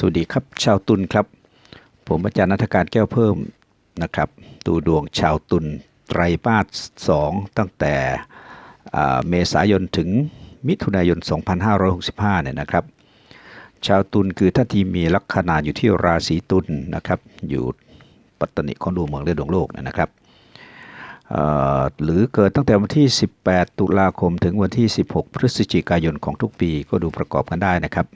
สวัสดีครับชาวตุลครับ ผมอาจารย์นัฐการแก้วเพิ่มนะครับดูดวงชาวตุลไตรมาสสองตั้งแต่เมษายนถึงมิถุนายน 2565 เนี่ยนะครับ ชาวตุลคือท่านที่มีลัคนาอยู่ที่ราศีตุลนะครับ อยู่ปัตตนิของดวงเมืองและดวงโลกนะครับหรือเกิดตั้งแต่วันที่ 18 ตุลาคมถึงวันที่ 16 พฤศจิกายนของทุกปีก็ดูประกอบกันได้นะครับ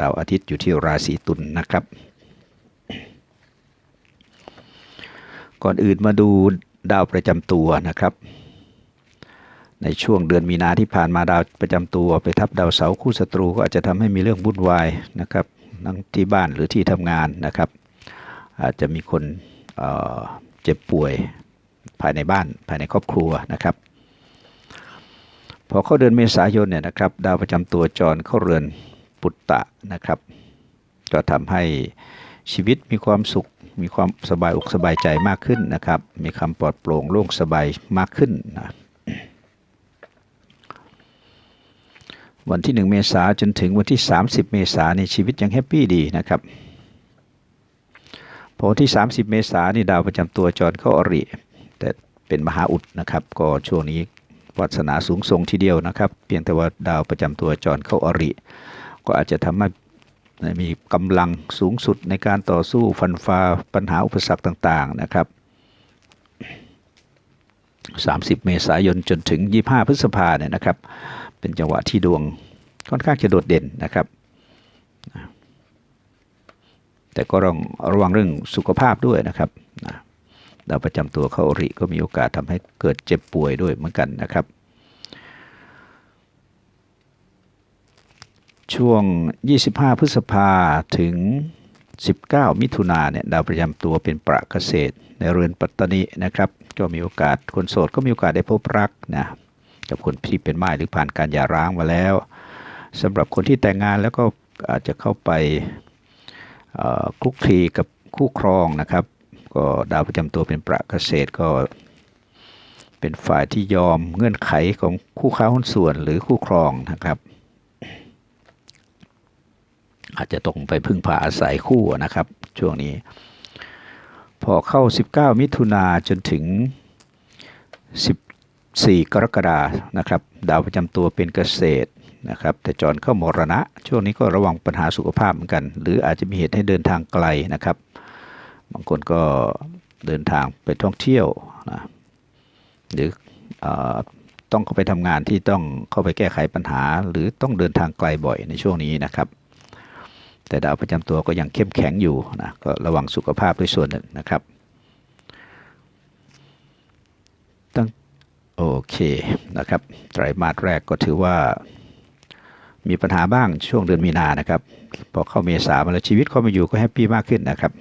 ดาวอาทิตย์อยู่ที่ราศีตุลนะครับ ก่อนอื่นมาดูดาวประจำตัวนะครับ ในช่วงเดือนมีนาที่ผ่านมาดาวประจำตัว ไปทับดาวเสาร์คู่ศัตรูก็อาจจะทำให้มีเรื่องวุ่นวายนะครับทั้งที่บ้านหรือที่ทำงานนะครับ อาจจะมีคนเเจ็บป่วยภายในบ้านภายในครอบครัวนะครับพอเข้าเดือนเมษายนเนี่ยนะครับ ดาวประจำตัวจรเข้าเรือน ปุตตะนะครับ ก็ทำให้ชีวิตมีความสุข มีความสบายอกสบายใจมากขึ้นนะครับ มีคำปลอดโปร่งโล่งสบายมากขึ้นนะวันที่ 1 เมษาจนถึงวันที่ 30 เมษาในชีวิตยังแฮปปี้ดีนะครับพอวันที่ 30 เมษานี่ดาวประจำตัวจรเข้าอริ แต่เป็นมหาอุดนะครับ ก็ช่วงนี้วาสนาสูงส่งทีเดียวนะครับ เพียงแต่ว่าดาวประจำตัวจรเข้าอริ ก็อาจจะทำให้มีกำลังสูงสุดในการต่อสู้ฟันฟ้าปัญหาอุปสรรคต่างๆนะครับ 30 เมษายนจนถึง 25 พฤษภาเนี่ยนะครับ เป็นจังหวะที่ดวงค่อนข้างจะโดดเด่นนะครับ แต่ก็ต้องระวังเรื่องสุขภาพด้วยนะครับดาวประจำตัวเข้าอริก็มีโอกาสทำให้เกิดเจ็บป่วยด้วยเหมือนกันนะครับ ช่วง 25 พฤษภาถึง 19 มิถุนาเนี่ยดาวประจำตัวเป็นประเกษตร ในเรือนปัตตานินะครับ ก็มีโอกาสคนโสดก็มีโอกาสได้พบรักนะกับคนที่เป็นม่ายหรือผ่านการหย่าร้างมาแล้วสำหรับคนที่แต่งงานแล้วก็อาจจะเข้าไปคลุกคลีกับคู่ครองนะครับ ก็ดาวประจำตัวเป็นประเกษตรก็เป็นฝ่ายที่ยอมเงื่อนไขของคู่ค้าหุ้นส่วนหรือคู่ครองนะครับ อาจจะต้องไปพึ่งพาอาศัยคู่นะครับ ช่วงนี้ พอเข้า 19 มิถุนาจนถึง 14 กรกฎานะครับ ดาวประจำตัวเป็นเกษตรนะครับแต่จรเข้ามรณะ ช่วงนี้ก็ระวังปัญหาสุขภาพเหมือนกัน หรืออาจจะมีเหตุให้เดินทางไกลนะครับ บางคนก็เดินทางไปท่องเที่ยวนะหรืออต้องเข้าไปทำงานที่ต้องเข้าไปแก้ไขปัญหา หรือต้องเดินทางไกลบ่อยในช่วงนี้นะครับ แต่ดาวประจำตัวก็ยังเข้มแข็งอยู่นะก็ระวังสุขภาพด้วยส่วนหนึ่งนะครับตั้งโอเคนะครับไตรมาสแรกก็ถือว่ามีปัญหาบ้างช่วงเดือนมีนานะครับพอเข้าเมษามาแล้วชีวิตเข้ามาอยู่ก็แฮปปี้มากขึ้นนะครับ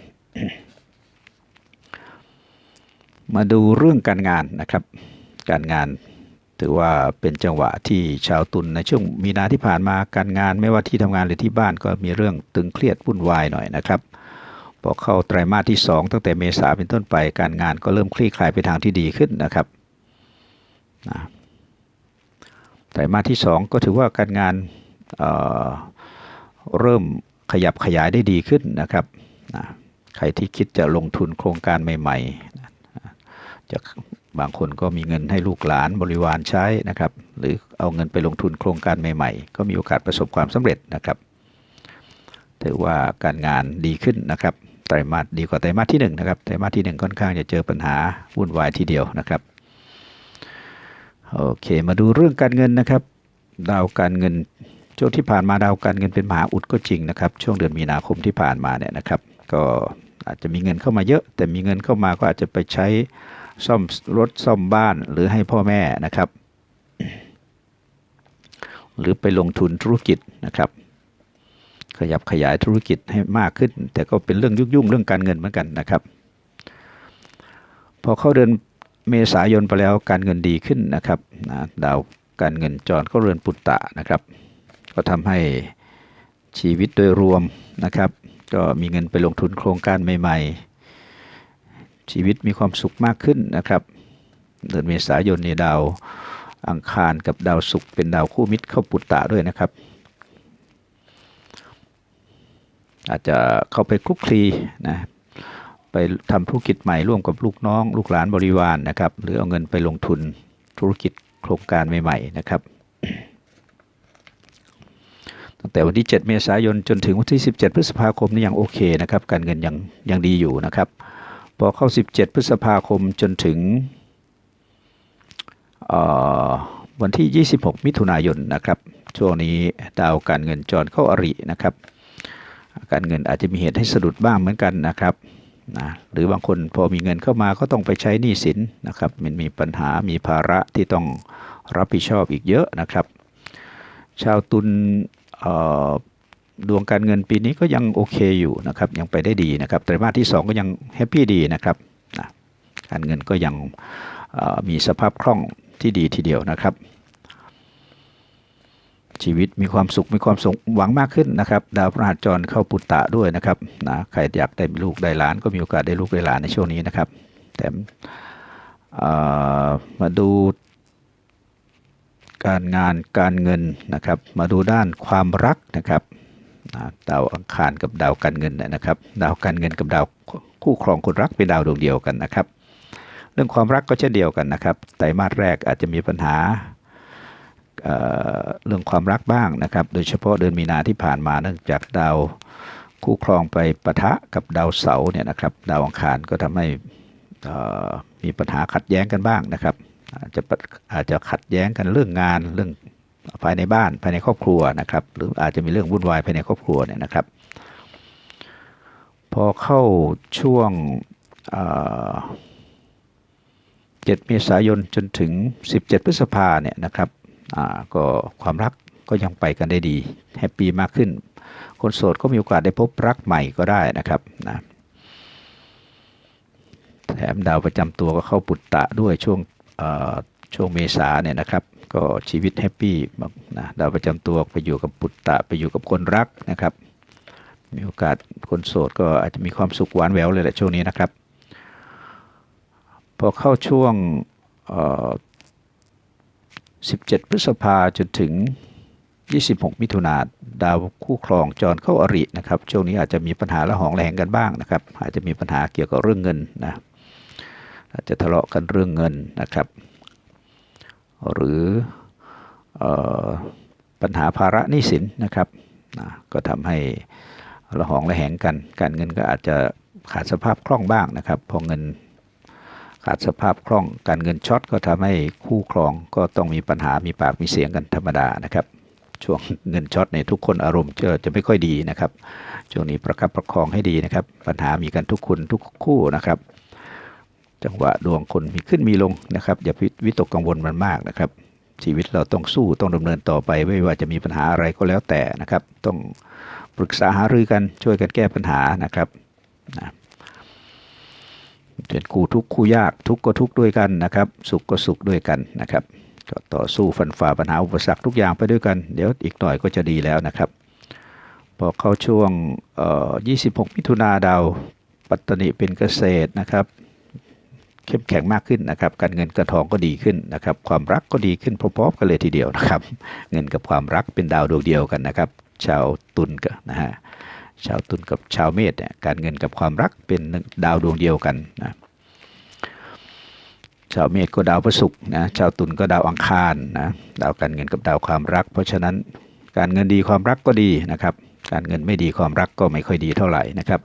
มาดูเรื่องการงานนะครับ การงาน ถือว่าเป็นจังหวะที่ชาวตุลในช่วงมีนาที่ผ่านมาการงานไม่ว่าที่ทำงานหรือที่บ้านก็มีเรื่องตึงเครียดวุ่นวายหน่อยนะครับพอเข้าไตรมาสที่ 2 ตั้งแต่เมษาเป็นต้นไป การงานก็เริ่มคลี่คลายไปทางที่ดีขึ้นนะครับไตรมาสที่ 2 ก็ถือว่าการงานเเริ่มขยับขยายได้ดีขึ้นนะครับใครที่คิดจะลงทุนโครงการใหม่ ๆ จะ บางคนก็มีเงินให้ลูกหลานบริวารใช้นะครับ หรือเอาเงินไปลงทุนโครงการใหม่ๆ ก็มีโอกาสประสบความสำเร็จนะครับถือว่าการงานดีขึ้นนะครับไตรมาสดีกว่าไตรมาสที่หนึ่งนะครับไตรมาสที่หนึ่งค่อนข้างจะเจอปัญหาวุ่นวายทีเดียวนะครับโอเค มาดูเรื่องการเงินนะครับดาวการเงินช่วงที่ผ่านมาดาวการเงินเป็นมหาอุดก็จริงนะครับช่วงเดือนมีนาคมที่ผ่านมาเนี่ยนะครับ ก็อาจจะมีเงินเข้ามาเยอะ แต่มีเงินเข้ามาก็อาจจะไปใช้ ซ่อมรถซ่อมบ้านหรือให้พ่อแม่นะครับ หรือไปลงทุนธุรกิจนะครับ ขยับขยายธุรกิจให้มากขึ้น แต่ก็เป็นเรื่องยุ่งๆเรื่องการเงินเหมือนกันนะครับ พอเข้าเดือนเมษายนไปแล้วการเงินดีขึ้นนะครับนะดาวการเงินจรก็เรือนปุตตะนะครับ ก็ทำให้ชีวิตโดยรวมนะครับ ก็มีเงินไปลงทุนโครงการใหม่ ๆ ชีวิตมีความสุขมากขึ้นนะครับเดือนเมษายนในดาวอังคารกับดาวศุกร์เป็นดาวคู่มิตรเข้าปุตตะด้วยนะครับ อาจจะเข้าไปคลุกคลีนะไปทำธุรกิจใหม่ร่วมกับลูกน้อง ลูกหลานบริวารนะครับ หรือเอาเงินไปลงทุนธุรกิจโครงการใหม่ ๆ นะครับ ตั้งแต่วันที่ 7 เมษายนจนถึงวันที่ 17 พฤษภาคมนี่ยังโอเคนะครับ การเงินยังยังดีอยู่นะครับ พอเข้า 17 พฤษภาคมจนถึงวันที่ 26 มิถุนายนนะครับ ช่วงนี้ดาวการเงินจรเข้าอรินะครับ การเงินอาจจะมีเหตุให้สะดุดบ้างเหมือนกันนะครับนะหรือบางคนพอมีเงินเข้ามาก็ต้องไปใช้หนี้สินนะครับ มันมีปัญหามีภาระที่ต้องรับผิดชอบอีกเยอะนะครับ ชาวตุล ดวงการเงินปีนี้ก็ยังโอเคอยู่นะครับ ยังไปได้ดีนะครับไตรมาสที่ 2 ก็ยังแฮปปี้ดีนะครับการเงินก็ยังมีสภาพคล่องที่ดีทีเดียวนะครับ ชีวิตมีความสุขมีความสมหวังมากขึ้นนะครับ ดาวพฤหัสจรเข้าปุตตะด้วยนะครับนะใครอยากได้ลูกได้หลานก็มีโอกาสได้ลูกได้หลานในช่วงนี้นะครับแถมมาดูการงานการเงินนะครับ มาดูด้านความรักนะครับ ดาวอังคารกับดาวการเงินนะครับ ดาวการเงินกับดาวคู่ครองคนรักเป็นดาวดวงเดียวกันนะครับ เรื่องความรักก็เช่นเดียวกันนะครับไตรมาสแรกอาจจะมีปัญหาเเรื่องความรักบ้างนะครับ โดยเฉพาะเดือนมีนาที่ผ่านมาเนื่องจากดาวคู่ครองไปปะทะกับดาวเสาเนี่ยนะครับดาวอังคารก็ทำให้มีปัญหาขัดแย้งกันบ้างนะครับอาจจะอาจจะขัดแย้งกันเรื่องงานเรื่อง ภายในบ้านภายในครอบครัวนะครับ หรืออาจจะมีเรื่องวุ่นวายภายในครอบครัวเนี่ยนะครับ พอเข้าช่วงเอ่อ7เมษายนจนถึง 17 พฤษภาเนี่ยนะครับก็ความรักก็ยังไปกันได้ดีแฮปปี้มากขึ้น คนโสดก็มีโอกาสได้พบรักใหม่ก็ได้นะครับนะแถมดาวประจำตัวก็เข้าปุตตะด้วยช่วงช่วงเมษาเนี่ยนะครับ ก็ชีวิตแฮปปี้นะดาวประจำตัวไปอยู่กับปุตตะไปอยู่กับคนรักนะครับ มีโอกาสคนโสดก็อาจจะมีความสุขหวานแหววเลยแหละช่วงนี้นะครับ พอเข้าช่วง 17 พฤษภาจนถึง 26 มิถุนาดาวคู่ครองจรเข้าอรินะครับ ช่วงนี้อาจจะมีปัญหาละหองแหงกันบ้างนะครับ อาจจะมีปัญหาเกี่ยวกับเรื่องเงินนะอาจจะทะเลาะกันเรื่องเงินนะครับ หรือออปัญหาภาระหนี้สินนะครับนะก็ทำให้ละหองระแหงกัน การเงินก็อาจจะขาดสภาพคล่องบ้างนะครับ พอเงินขาดสภาพคล่อง การเงินช็อตก็ทำให้คู่ครองก็ต้องมีปัญหา มีปากมีเสียงกันธรรมดานะครับ ช่วงเงินช็อตในยทุกคนอารมณ์จะจะไม่ค่อยดีนะครับ ช่วงนี้ประคับประคองให้ดีนะครับ ปัญหามีกันทุกคนทุกคู่นะครับ จังหวะดวงคนมีขึ้นมีลงนะครับ อย่าพิวิตกกังวลมันมากนะครับ ชีวิตเราต้องสู้ต้องดำเนินต่อไป ไม่ว่าจะมีปัญหาอะไรก็แล้วแต่นะครับ ต้องปรึกษาหารือกันช่วยกันแก้ปัญหานะครับนะเป็นคู่ทุกข์คู่ยากทุกข์ก็ทุกข์ด้วยกันนะครับ สุขก็สุขด้วยกันนะครับก็ต่อสู้ฟันฝ่าปัญหาอุปสรรคทุกอย่างไปด้วยกัน เดี๋ยวอีกหน่อยก็จะดีแล้วนะครับ พอเข้าช่วงเอ่อ26 มิถุนาดาว ปัตตนิเป็นเกษตรนะครับ เข้มแข็งมากขึ้นนะครับ การเงินกระทองก็ดีขึ้นนะครับ ความรักก็ดีขึ้นพร้อมๆกันเลยทีเดียวนะครับ เงินกับความรักเป็นดาวดวงเดียวกันนะครับ ชาวตุลกับนะฮะชาวตุลกับชาวเมษเนี่ยการเงินกับความรักเป็นดาวดวงเดียวกันนะชาวเมษก็ดาวพระศุกร์นะชาวตุลก็ดาวอังคารนะดาวการเงินกับดาวความรัก เพราะฉะนั้นการเงินดีความรักก็ดีนะครับ การเงินไม่ดีความรักก็ไม่ค่อยดีเท่าไหร่นะครับ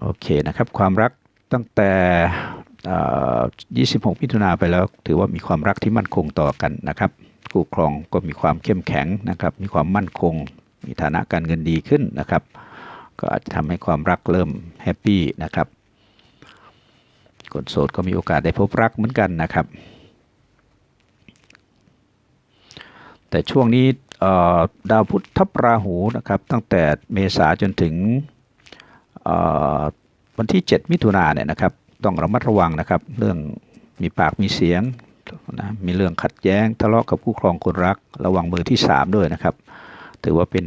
โอเคนะครับความรักตั้งแต่ 26 มิถุนาไปแล้ว ถือว่ามีความรักที่มั่นคงต่อกันนะครับคู่ครองก็มีความเข้มแข็งนะครับ มีความมั่นคง มีฐานะการเงินดีขึ้นนะครับ ก็อาจจะทำให้ความรักเริ่มแฮปปี้นะครับคนโสดก็มีโอกาสได้พบรักเหมือนกันนะครับ แต่ช่วงนี้ดาวพุธทับราหูนะครับ ตั้งแต่เมษาจนถึง วันที่ 7 มิถุนาเนี่ยนะครับต้องระมัดระวังนะครับ เรื่องมีปากมีเสียงนะมีเรื่องขัดแย้งทะเลาะกับคู่ครองคนรัก ระวังมือที่ 3 ด้วยนะครับ ถือว่าเป็น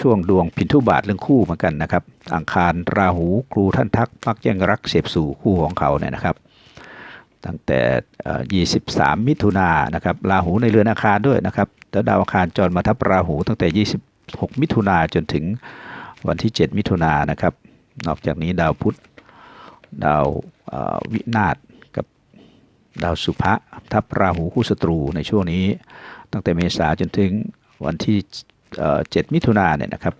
ช่วงดวงพินทุบาทเรื่องคู่เหมือนกันนะครับอังคารราหูครูท่านทักมักแย่งรักเสียบสู่คู่ของเขาเนี่ยนะครับ ตั้งแต่เอ่อ23 มิถุนายนนะครับราหูในเรือนอาคารด้วยนะครับแล้วดาวอังคารจรมาทับราหูตั้งแต่16มิถุนาจนถึงวันที่ 7 มิถุนายนนะครับ นอกจากนี้ดาวพุธดาววินาศกับดาวสุภะทับราหูคู่ศัตรูในช่วงนี้ ตั้งแต่เมษาจนถึงวันที่เอ่อ7มิถุนาเนี่ยนะครับ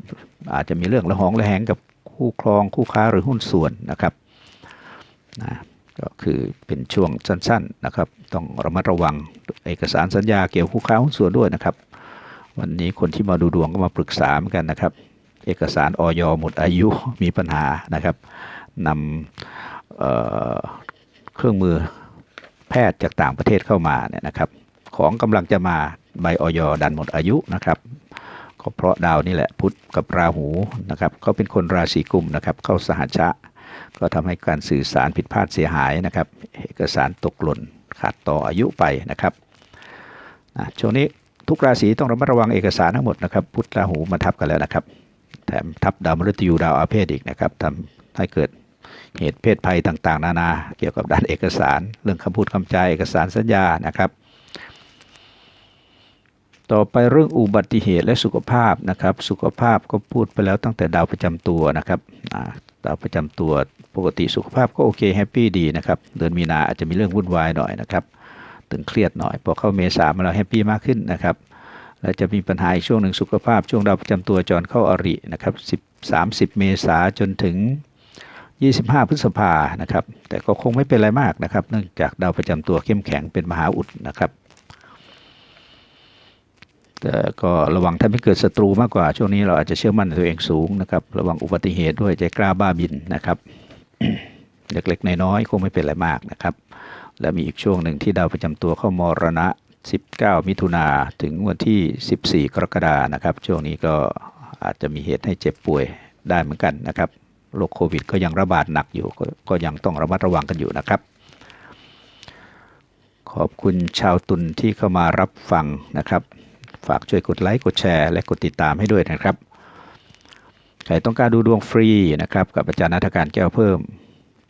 อาจจะมีเรื่องระหองระแหงกับคู่ครองคู่ค้าหรือหุ้นส่วนนะครับนะก็คือเป็นช่วงสั้นๆนะครับต้องระมัดระวังเอกสารสัญญาเกี่ยวกับคู่ค้าหุ้นส่วนด้วยนะครับ วันนี้คนที่มาดูดวงก็มาปรึกษาเหมือนกันนะครับ เอกสารออยหมดอายุมีปัญหานะครับนำเเครื่องมือแพทย์จากต่างประเทศเข้ามาเนี่ยนะครับของกำลังจะมาใบออยดันหมดอายุนะครับก็เพราะดาวนี่แหละพุธกับราหูนะครับเขาเป็นคนราศีกุมนะครับเข้าสหชะ ก็ทำให้การสื่อสารผิดพลาดเสียหายนะครับ เอกสารตกหล่นขาดต่ออายุไปนะครับช่วงนี้ทุกราศีต้องระมัดระวังเอกสารทั้งหมดนะครับ พุธราหูมาทับกันแล้วนะครับ แถมทับดาวมฤตยูดาวอาเพศอีกนะครับทำให้เกิดเหตุเพศภัยต่างๆ นานา เกี่ยวกับด้านเอกสาร เรื่องคำพูดคำจาเอกสารสัญญานะครับ ต่อไปเรื่องอุบัติเหตุและสุขภาพนะครับ สุขภาพก็พูดไปแล้วตั้งแต่ดาวประจำตัวนะครับดาวประจำตัวปกติสุขภาพก็โอเคแฮปปี้ดีนะครับเดือนมีนาอาจจะมีเรื่องวุ่นวายหน่อยนะครับตึงเครียดหน่อยพอเข้าเมษามาแล้วแฮปปี้มากขึ้นนะครับ แล้วจะมีปัญหาช่วงหนึ่งสุขภาพช่วงดาวประจำตัวจรเข้าอรินะครับ10 30 เมษาจนถึง 25 พฤษภานะครับ แต่ก็คงไม่เป็นอะไรมากนะครับ เนื่องจากดาวประจำตัวเข้มแข็งเป็นมหาอุดนะครับแต่ก็ระวังถ้าไม่เกิดศัตรูมากกว่า ช่วงนี้เราอาจจะเชื่อมั่นในตัวเองสูงนะครับ ระวังอุบัติเหตุด้วยใจกล้าบ้าบินนะครับเล็กๆน้อยๆคงไม่เป็นอะไรมากนะครับ และมีอีกช่วงหนึ่งที่ดาวประจำตัวเข้ามรณะ 19 มิถุนาถึงวันที่ 14 กรกฎานะครับ ช่วงนี้ก็อาจจะมีเหตุให้เจ็บป่วยได้เหมือนกันนะครับโรคโควิด ก็ยังระบาดหนักอยู่กก็ยังต้องระมัดระวังกันอยู่นะครับ ขอบคุณชาวตุนที่เข้ามารับฟังนะครับ ฝากช่วยกดไลค์กดแชร์ และกดติดตามให้ด้วยนะครับใครต้องการดูดวงฟรีนะครับ กับอาจารย์นัฐการแก้วเพิ่ม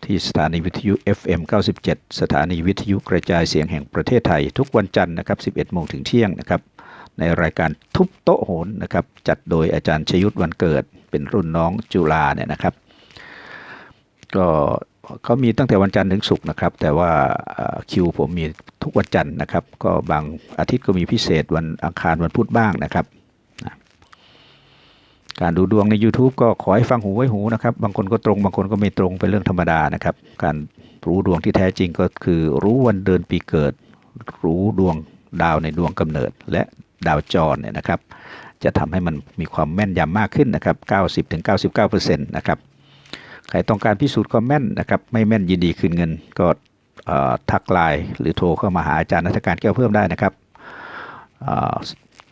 ที่สถานีวิทยุ FM 97 สถานีวิทยุกระจายเสียงแห่งประเทศไทย ทุกวันจันทร์นะครับ 11 โมงถึงเที่ยงนะครับ ในรายการทุบโต๊ะโหนนะครับ จัดโดยอาจารย์ชยุทธวันเกิด เป็นรุ่นน้องจุฬาเนี่ยนะครับ ก็เขามีตั้งแต่วันจันทร์ถึงศุกร์นะครับ แต่ว่าคิวผมมีทุกวันจันทร์นะครับ ก็บางอาทิตย์ก็มีพิเศษวันอังคารวันพุธบ้างนะครับ การดูดวงใน YouTube ก็ขอให้ฟังหูไว้หูนะครับ บางคนก็ตรง บางคนก็ไม่ตรงเป็นเรื่องธรรมดานะครับ การรู้ดวงที่แท้จริงก็คือรู้วันเดือนปีเกิด รู้ดวงดาวในดวงกำเนิด และดาวจรเนี่ยนะครับ จะทำให้มันมีความแม่นยำมากขึ้นนะครับ 90-99%นะครับใครต้องการพิสูจน์ความแม่นนะครับ ไม่แม่นยินดีคืนเงินก็ทักไลน์หรือโทรเข้ามาหาอาจารย์นักการแก้วเพิ่มได้นะครับ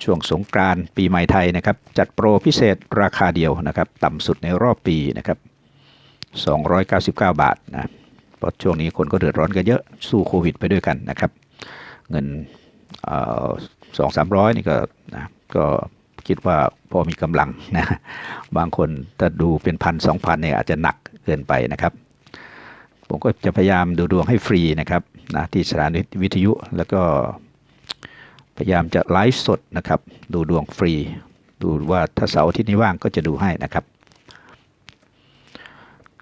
ช่วงสงกรานปีใหม่ไทยนะครับจัดโปรพิเศษราคาเดียวนะครับต่ำสุดในรอบปีนะครับ299 บาทนะเพราะช่วงนี้คนก็เดือดร้อนกันเยอะสู้โควิดไปด้วยกันนะครับ เงินสองสามร้อยนี่ก็นะก็คิดว่าพอมีกำลังนะบางคนถ้าดูเป็นพันสองพันเนี่ยอาจจะหนักเกินไปนะครับ ผมก็จะพยายามดูดวงให้ฟรีนะครับนะที่สถานวิทยุแล้วก็ พยายามจะไลฟ์สดนะครับ ดูดวงฟรี ดูว่าถ้าเสาร์ที่นี้ว่างก็จะดูให้นะครับ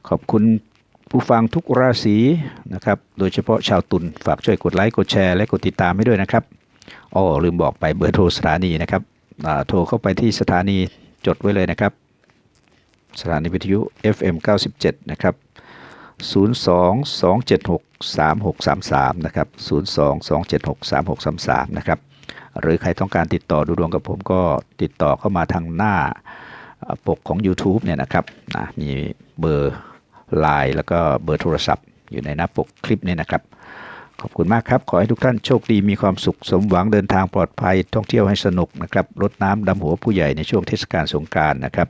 ขอบคุณผู้ฟังทุกราศีนะครับ โดยเฉพาะชาวตุลฝากช่วยกดไลค์กดแชร์และกดติดตามให้ด้วยนะครับอ๋อลืมบอกไปเบอร์โทรสถานีนะครับโทรเข้าไปที่สถานีจดไว้เลยนะครับ สถานีวิทยุ FM 97 นะครับ 02 276 3633 นะครับ 02 276 3633 นะครับ หรือใครต้องการติดต่อดูดวงกับผมก็ติดต่อเข้ามาทางหน้าปกของ YouTube เนี่ยนะครับนะมีเบอร์ Line แล้วก็เบอร์โทรศัพท์ อยู่ในหน้าปกคลิปเนี่ยนะครับ ขอบคุณมากครับ ขอให้ทุกท่านโชคดีมีความสุขสมหวังเดินทางปลอดภัยท่องเที่ยวให้สนุกนะครับรดน้ำดำหัวผู้ใหญ่ในช่วงเทศกาลสงกานต์นะครับ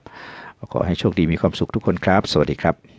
ขอให้โชคดีมีความสุขทุกคนครับ สวัสดีครับ